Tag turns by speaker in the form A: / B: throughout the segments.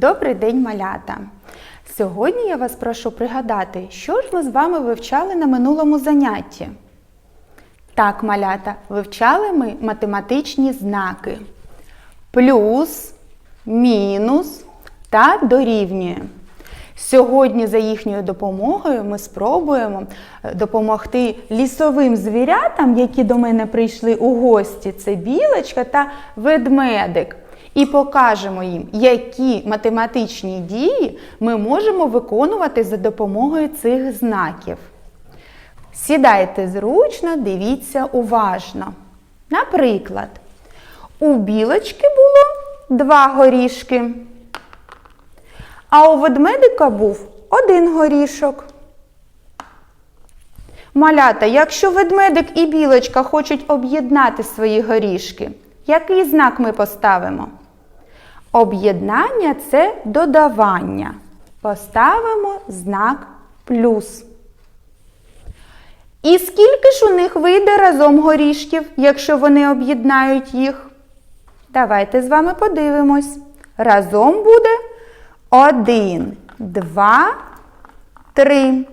A: Добрий день, малята! Сьогодні я вас прошу пригадати, що ж ми з вами вивчали на минулому занятті. Так, малята, вивчали ми математичні знаки. Плюс, мінус та дорівнює. Сьогодні за їхньою допомогою ми спробуємо е, допомогти лісовим звірятам, які до мене прийшли у гості. Це білочка та ведмедик. І покажемо їм, які математичні дії ми можемо виконувати за допомогою цих знаків. Сідайте зручно, дивіться уважно. Наприклад, у білочки було два горішки, а у ведмедика був один горішок. Малята, якщо ведмедик і білочка хочуть об'єднати свої горішки, який знак ми поставимо? Об'єднання це додавання. Поставимо знак плюс. І скільки ж у них вийде разом горішків, якщо вони об'єднають їх? Давайте з вами подивимось. Разом буде 1, 2, 3.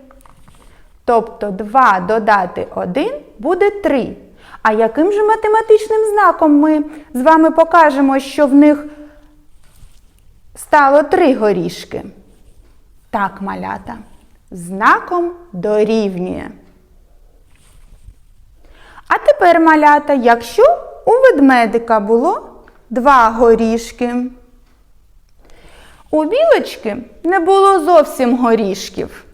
A: Тобто 2 додати 1 буде 3. А яким же математичним знаком ми з вами покажемо, що в них стало 3 горішки? Так, малята. Знаком дорівнює. А тепер, малята, якщо у ведмедика було два горішки, у білочки не було зовсім горішків.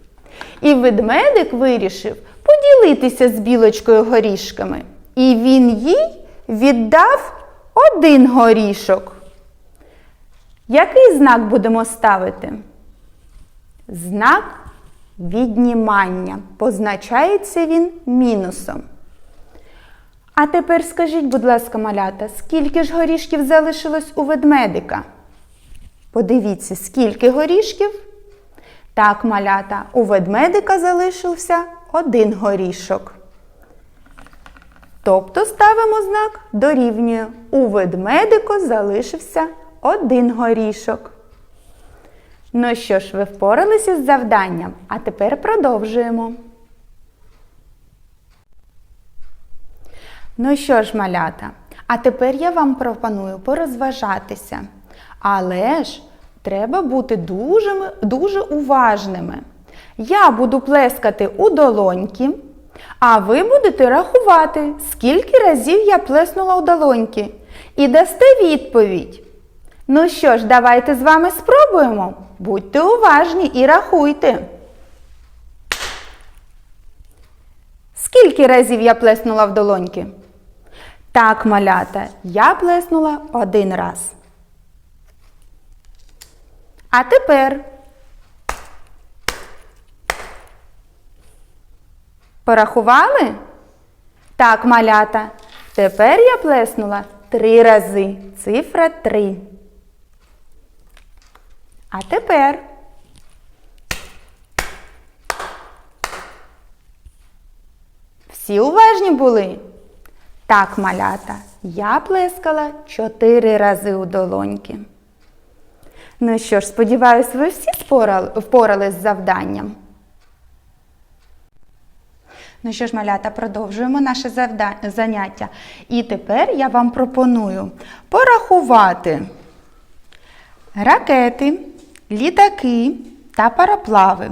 A: І ведмедик вирішив поділитися з білочкою горішками. І він їй віддав один горішок. Який знак будемо ставити? Знак віднімання. Позначається він мінусом. А тепер скажіть, будь ласка, малята, скільки ж горішків залишилось у ведмедика? Подивіться, скільки горішків? Так, малята, у ведмедика залишився один горішок. Тобто ставимо знак дорівнює. У ведмедику залишився один горішок. Ну що ж, ви впоралися з завданням, а тепер продовжуємо. Ну що ж, малята, а тепер я вам пропоную порозважатися. Але ж треба бути дуже, дуже уважними. Я буду плескати у долоньки, а ви будете рахувати, скільки разів я плеснула у долоньки. І дасте відповідь. Ну що ж, давайте з вами спробуємо. Будьте уважні і рахуйте. Скільки разів я плеснула в долоньки? Так, малята, я плеснула один раз. А тепер порахували? Так, малята. Тепер я плеснула три рази. Цифра три. А тепер. Всі уважні були? Так, малята, я плескала чотири рази у долоньки. Ну що ж, сподіваюсь, ви всі впорались з завданням. Ну що ж, малята, продовжуємо наше заняття. І тепер я вам пропоную порахувати ракети, літаки та параплави.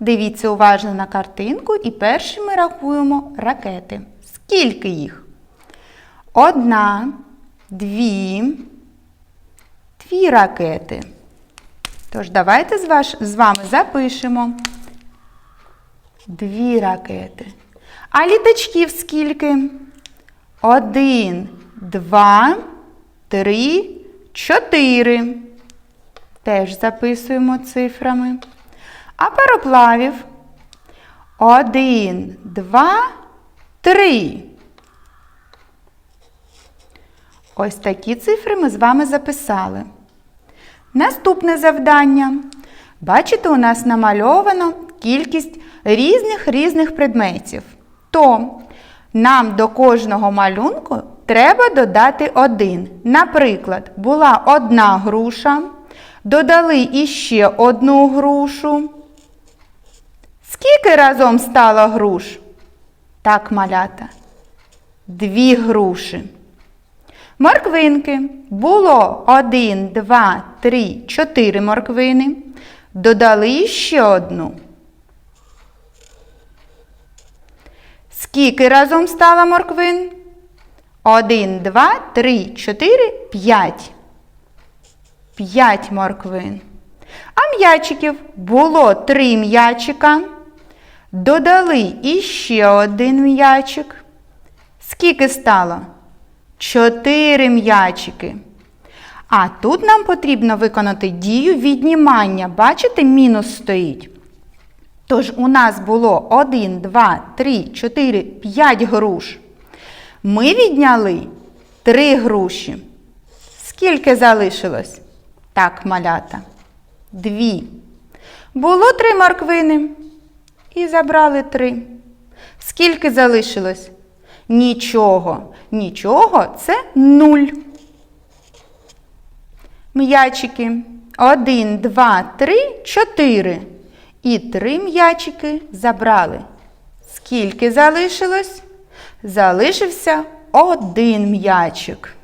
A: Дивіться уважно на картинку і перші ми рахуємо ракети. Скільки їх? Одна, дві, дві ракети. Тож, давайте з, ваш, з вами запишемо дві ракети. А літачків скільки? Один, два, три, чотири. Теж записуємо цифрами. А пароплавів один, два, три. Ось такі цифри ми з вами записали. Наступне завдання. Бачите, у нас намальовано кількість різних різних предметів. То нам до кожного малюнку треба додати один. Наприклад, була одна груша, Додали іще одну грушу. Скільки разом стало груш? Так, малята. Дві груші. Морквинки. Було один, два, три, чотири морквини. Додали ще одну. Скільки разом стало морквин? Один, два, три, чотири, п'ять. П'ять морквин. А м'ячиків було три м'ячика. Додали іще один м'ячик. Скільки стало? Чотири м'ячики. А тут нам потрібно виконати дію віднімання. Бачите, мінус стоїть. Тож у нас було 1, 2, 3, 4, 5 груш. Ми відняли 3 груші. Скільки залишилось? Так, малята. Дві. Було три морквини. І забрали три. Скільки залишилось? Нічого. Нічого це нуль. М'ячики. Один, два, три, чотири. І три м'ячики забрали. Скільки залишилось? Залишився один м'ячик.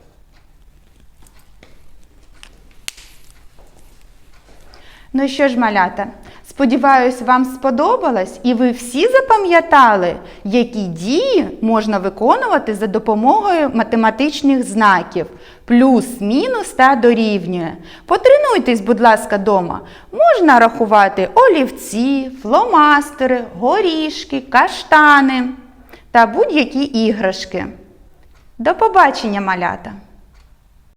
A: Ну що ж, малята, сподіваюсь, вам сподобалось і ви всі запам'ятали, які дії можна виконувати за допомогою математичних знаків плюс, мінус та дорівнює. Потренуйтесь, будь ласка, дома. Можна рахувати олівці, фломастери, горішки, каштани та будь-які іграшки. До побачення, малята!